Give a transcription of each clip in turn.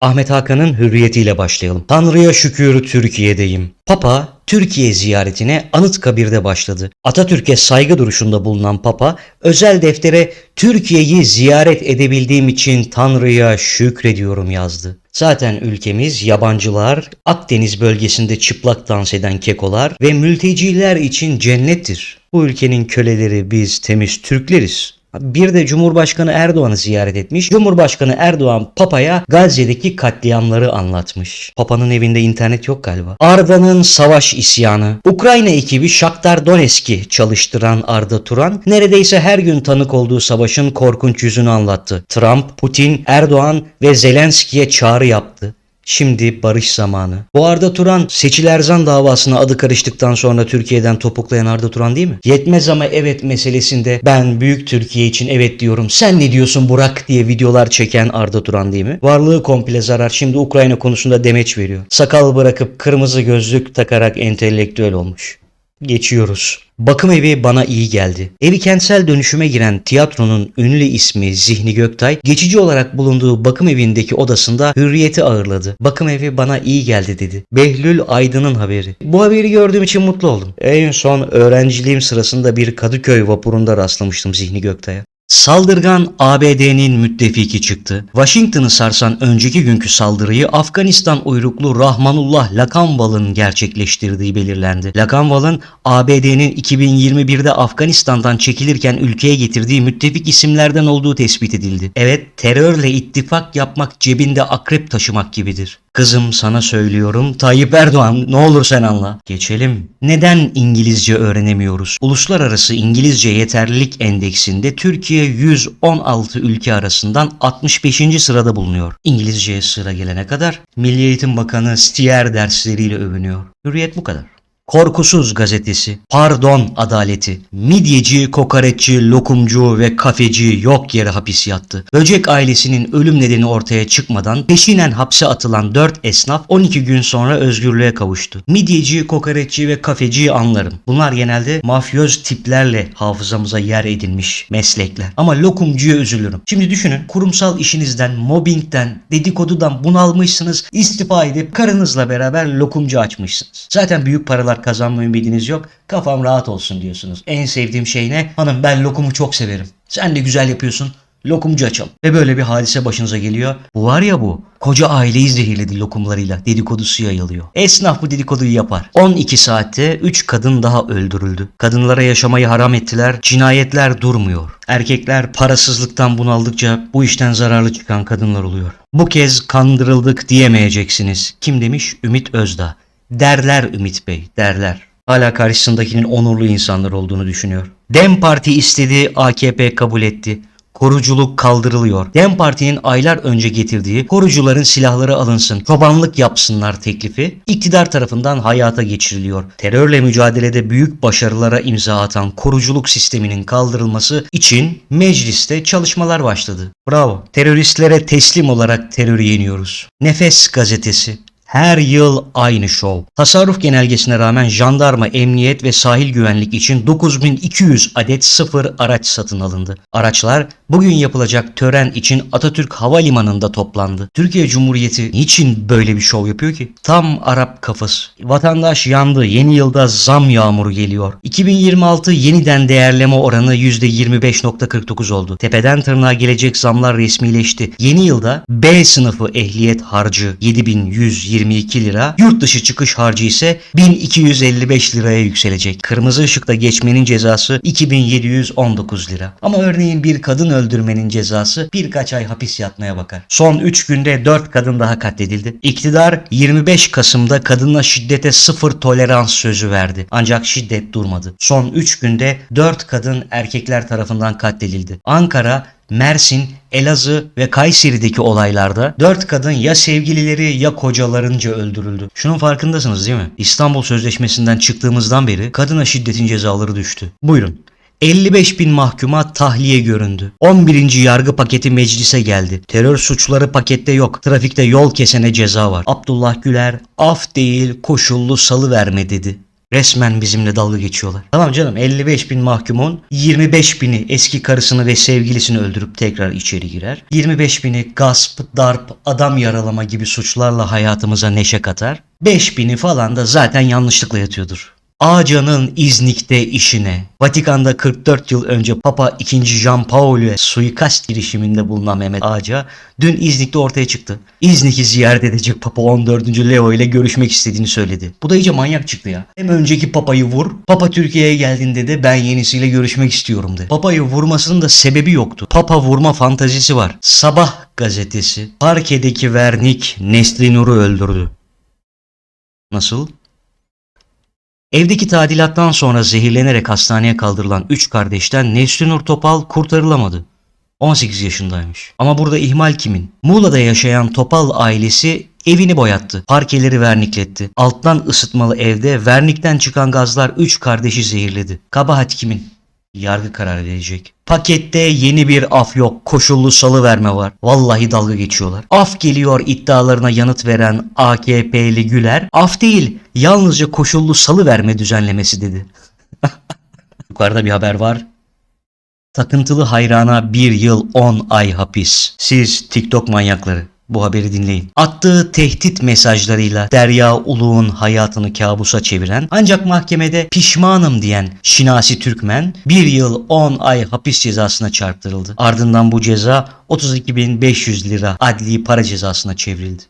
Ahmet Hakan'ın hürriyetiyle başlayalım. Tanrı'ya şükür Türkiye'deyim. Papa Türkiye ziyaretine Anıtkabir'de başladı. Atatürk'e saygı duruşunda bulunan Papa özel deftere Türkiye'yi ziyaret edebildiğim için Tanrı'ya şükrediyorum yazdı. Zaten ülkemiz yabancılar, Akdeniz bölgesinde çıplak dans eden kekolar ve mülteciler için cennettir. Bu ülkenin köleleri biz temiz Türkleriz. Bir de Cumhurbaşkanı Erdoğan'ı ziyaret etmiş. Cumhurbaşkanı Erdoğan Papa'ya Gazze'deki katliamları anlatmış. Papa'nın evinde internet yok galiba. Arda'nın savaş isyanı. Ukrayna ekibi Shakhtar Donetsk'i çalıştıran Arda Turan neredeyse her gün tanık olduğu savaşın korkunç yüzünü anlattı. Trump, Putin, Erdoğan ve Zelenski'ye çağrı yaptı. Şimdi barış zamanı. Bu Arda Turan Seçil Erzan davasına adı karıştıktan sonra Türkiye'den topuklayan Arda Turan değil mi? Yetmez ama evet meselesinde ben büyük Türkiye için evet diyorum. Sen ne diyorsun Burak diye videolar çeken Arda Turan değil mi? Varlığı komple zarar. Şimdi Ukrayna konusunda demeç veriyor. Sakal bırakıp kırmızı gözlük takarak entelektüel olmuş. Geçiyoruz. Bakım evi bana iyi geldi. Evi kentsel dönüşüme giren tiyatronun ünlü ismi Zihni Göktay, geçici olarak bulunduğu bakım evindeki odasında hürriyeti ağırladı. Bakım evi bana iyi geldi dedi. Behlül Aydın'ın haberi. Bu haberi gördüğüm için mutlu oldum. En son öğrenciliğim sırasında bir Kadıköy vapurunda rastlamıştım Zihni Göktay'a. Saldırgan ABD'nin müttefiki çıktı. Washington'ı sarsan önceki günkü saldırıyı Afganistan uyruklu Rahmanullah Lakanval'ın gerçekleştirdiği belirlendi. Lakanval'ın ABD'nin 2021'de Afganistan'dan çekilirken ülkeye getirdiği müttefik isimlerden olduğu tespit edildi. Evet, terörle ittifak yapmak cebinde akrep taşımak gibidir. Kızım sana söylüyorum Tayyip Erdoğan ne olur sen anla. Geçelim. Neden İngilizce öğrenemiyoruz? Uluslararası İngilizce Yeterlilik Endeksinde Türkiye 116 ülke arasından 65. sırada bulunuyor. İngilizceye sıra gelene kadar Milli Eğitim Bakanı Stier dersleriyle övünüyor. Hürriyet bu kadar. Korkusuz gazetesi, pardon adaleti, midyeci, kokoreççi, lokumcu ve kafeci yok yere hapis yattı. Böcek ailesinin ölüm nedeni ortaya çıkmadan peşinen hapse atılan 4 esnaf 12 gün sonra özgürlüğe kavuştu. Midyeci, kokoreççi ve kafeciyi anlarım. Bunlar genelde mafyöz tiplerle hafızamıza yer edinmiş meslekler. Ama lokumcuya üzülürüm. Şimdi düşünün kurumsal işinizden, mobbingden, dedikodudan bunalmışsınız, istifa edip karınızla beraber lokumcu açmışsınız. Zaten büyük paralar kazanma ümidiniz yok. Kafam rahat olsun diyorsunuz. En sevdiğim şey ne? Hanım ben lokumu çok severim. Sen de güzel yapıyorsun. Lokumcu açalım. Ve böyle bir hadise başınıza geliyor. Bu var ya bu. Koca aileyi zehirledi lokumlarıyla. Dedikodusu yayılıyor. Esnaf bu dedikoduyu yapar. 12 saatte 3 kadın daha öldürüldü. Kadınlara yaşamayı haram ettiler. Cinayetler durmuyor. Erkekler parasızlıktan bunaldıkça bu işten zararlı çıkan kadınlar oluyor. Bu kez kandırıldık diyemeyeceksiniz. Kim demiş? Ümit Özdağ. Derler Ümit Bey, derler. Hala karşısındakinin onurlu insanlar olduğunu düşünüyor. Dem Parti istedi, AKP kabul etti. Koruculuk kaldırılıyor. Dem Parti'nin aylar önce getirdiği korucuların silahları alınsın, çobanlık yapsınlar teklifi iktidar tarafından hayata geçiriliyor. Terörle mücadelede büyük başarılara imza atan koruculuk sisteminin kaldırılması için mecliste çalışmalar başladı. Bravo. Teröristlere teslim olarak terörü yeniyoruz. Nefes gazetesi. Her yıl aynı şov. Tasarruf genelgesine rağmen jandarma, emniyet ve sahil güvenlik için 9200 adet sıfır araç satın alındı. Araçlar bugün yapılacak tören için Atatürk Havalimanı'nda toplandı. Türkiye Cumhuriyeti niçin böyle bir şov yapıyor ki? Tam Arap kafası. Vatandaş yandı. Yeni yılda zam yağmuru geliyor. 2026 yeniden değerleme oranı %25.49 oldu. Tepeden tırnağa gelecek zamlar resmileşti. Yeni yılda B sınıfı ehliyet harcı 7122 lira, yurt dışı çıkış harcı ise 1255 liraya yükselecek. Kırmızı ışıkta geçmenin cezası 2719 lira. Ama örneğin bir kadın öldürmenin cezası birkaç ay hapis yatmaya bakar. Son 3 günde 4 kadın daha katledildi. İktidar 25 Kasım'da kadına şiddete sıfır tolerans sözü verdi. Ancak şiddet durmadı. Son 3 günde 4 kadın erkekler tarafından katledildi. Ankara Mersin, Elazığ ve Kayseri'deki olaylarda 4 kadın ya sevgilileri ya kocalarınca öldürüldü. Şunun farkındasınız değil mi? İstanbul Sözleşmesi'nden çıktığımızdan beri kadına şiddetin cezaları düştü. Buyurun. 55 bin mahkuma tahliye göründü. 11. yargı paketi meclise geldi. Terör suçları pakette yok. Trafikte yol kesene ceza var. Abdullah Güler af değil koşullu salı verme dedi. Resmen bizimle dalga geçiyorlar. Tamam canım 55 bin mahkumun 25 bini eski karısını ve sevgilisini öldürüp tekrar içeri girer. 25 bini gasp, darp, adam yaralama gibi suçlarla hayatımıza neşe katar. 5 bini falan da zaten yanlışlıkla yatıyordur. Ağca'nın İznik'te işine, Vatikan'da 44 yıl önce Papa II. Jean Paul'e suikast girişiminde bulunan Mehmet Ağca dün İznik'te ortaya çıktı. İznik'i ziyaret edecek Papa 14. Leo ile görüşmek istediğini söyledi. Bu da iyice manyak çıktı ya. Hem önceki Papa'yı vur, Papa Türkiye'ye geldiğinde de ben yenisiyle görüşmek istiyorum de. Papa'yı vurmasının da sebebi yoktu. Papa vurma fantazisi var. Sabah gazetesi, parkedeki vernik Nesli Nur'u öldürdü. Nasıl? Evdeki tadilattan sonra zehirlenerek hastaneye kaldırılan 3 kardeşten Nesli Nur Topal kurtarılamadı. 18 yaşındaymış. Ama burada ihmal kimin? Muğla'da yaşayan Topal ailesi evini boyattı. Parkeleri vernikletti. Alttan ısıtmalı evde vernikten çıkan gazlar 3 kardeşi zehirledi. Kabahat kimin? Yargı karar verecek. Pakette yeni bir af yok. Koşullu salı verme var. Vallahi dalga geçiyorlar. Af geliyor iddialarına yanıt veren AKP'li Güler. Af değil, yalnızca koşullu salı verme düzenlemesi dedi. Yukarıda bir haber var. Takıntılı hayrana bir yıl 10 ay hapis. Siz TikTok manyakları. Bu haberi dinleyin. Attığı tehdit mesajlarıyla Derya Uluğ'un hayatını kabusa çeviren ancak mahkemede pişmanım diyen Şinasi Türkmen bir yıl 10 ay hapis cezasına çarptırıldı. Ardından bu ceza 32.500 lira adli para cezasına çevrildi.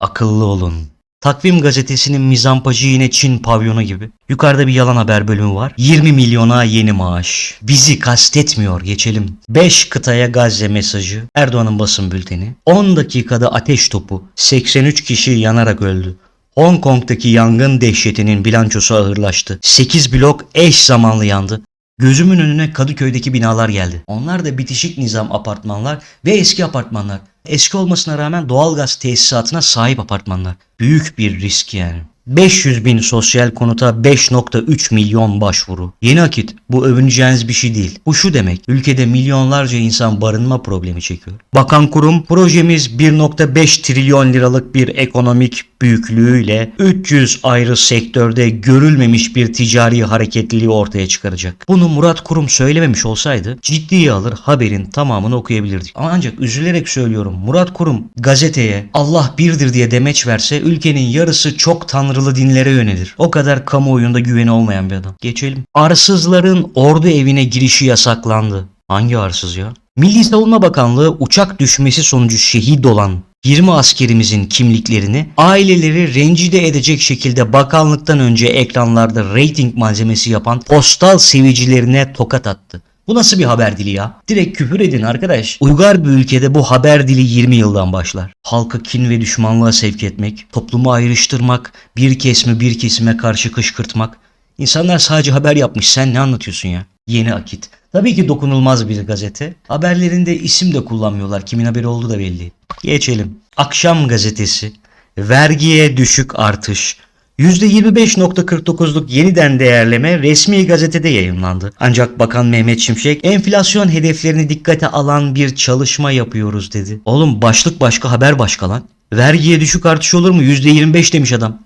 Akıllı olun. Takvim gazetesinin mizampajı yine Çin pavyonu gibi. Yukarıda bir yalan haber bölümü var. 20 milyona yeni maaş. Bizi kastetmiyor geçelim. 5 kıtaya Gazze mesajı. Erdoğan'ın basın bülteni. 10 dakikada ateş topu. 83 kişi yanarak öldü. Hong Kong'daki yangın dehşetinin bilançosu ağırlaştı. 8 blok eş zamanlı yandı. Gözümün önüne Kadıköy'deki binalar geldi. Onlar da bitişik nizam apartmanlar ve eski apartmanlar. Eski olmasına rağmen doğalgaz tesisatına sahip apartmanlar. Büyük bir risk yani. 500 bin sosyal konuta 5.3 milyon başvuru. Yeni akit bu övüneceğiniz bir şey değil. Bu şu demek ülkede milyonlarca insan barınma problemi çekiyor. Bakan kurum projemiz 1.5 trilyon liralık bir ekonomik büyüklüğüyle 300 ayrı sektörde görülmemiş bir ticari hareketliliği ortaya çıkaracak. Bunu Murat Kurum söylememiş olsaydı ciddiye alır haberin tamamını okuyabilirdik. Ama ancak üzülerek söylüyorum Murat Kurum gazeteye Allah birdir diye demeç verse ülkenin yarısı çok tanrılı dinlere yönelir. O kadar kamuoyunda güveni olmayan bir adam. Geçelim. Arsızların ordu evine girişi yasaklandı. Hangi arsız ya? Milli Savunma Bakanlığı uçak düşmesi sonucu şehit olan 20 askerimizin kimliklerini aileleri rencide edecek şekilde bakanlıktan önce ekranlarda reyting malzemesi yapan postal sevicilerine tokat attı. Bu nasıl bir haber dili ya? Direkt küfür edin arkadaş. Uygar bir ülkede bu haber dili 20 yıldan başlar. Halkı kin ve düşmanlığa sevk etmek, toplumu ayrıştırmak, bir kesimi bir kesime karşı kışkırtmak. İnsanlar sadece haber yapmış sen ne anlatıyorsun ya? Yeni Akit. Tabii ki dokunulmaz bir gazete. Haberlerinde isim de kullanmıyorlar. Kimin haberi olduğu da belli. Geçelim. Akşam gazetesi. Vergiye düşük artış. %25.49'luk yeniden değerleme resmi gazetede yayınlandı. Ancak Bakan Mehmet Şimşek enflasyon hedeflerini dikkate alan bir çalışma yapıyoruz dedi. Oğlum başlık başka haber başka lan. Vergiye düşük artış olur mu? %25 demiş adam.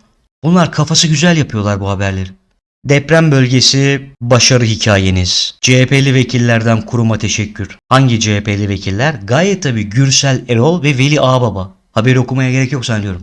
Bunlar kafası güzel yapıyorlar bu haberleri. Deprem bölgesi başarı hikayeniz. CHP'li vekillerden kuruma teşekkür. Hangi CHP'li vekiller? Gayet tabii Gürsel Erol ve Veli Ağbaba. Haberi okumaya gerek yok sanıyorum.